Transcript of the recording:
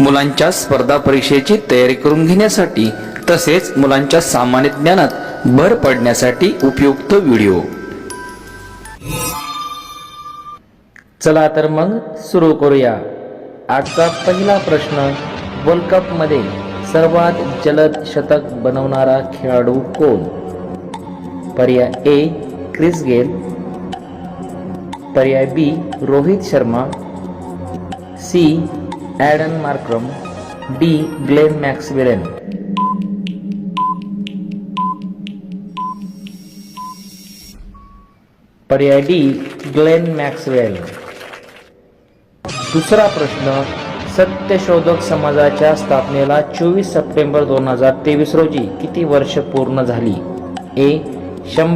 मुलांच्या स्पर्धा परीक्षेची तयारी करून घेण्यासाठी तसेच मुलांच्या सामान्य ज्ञानात भर पडण्यासाठी उपयुक्त व्हिडिओ. चला तर मग सुरू करूया. आजचा पहिला प्रश्न वर्ल्ड कपमध्ये सर्वात जलद शतक बनवणारा खेळाडू कोण? पर्याय ए क्रिस गेल. पर्याय B Rohit Sharma. C Aiden Markram D. Glenn मॅक्सवेलन. पर्याय डी. Glenn Maxwell. दुसरा प्रश्न सत्यशोधक समाजाच्या स्थापनेला चोवीस सप्टेंबर दोन हजार तेवीस रोजी किती वर्ष पूर्ण झाली? ए. शंभर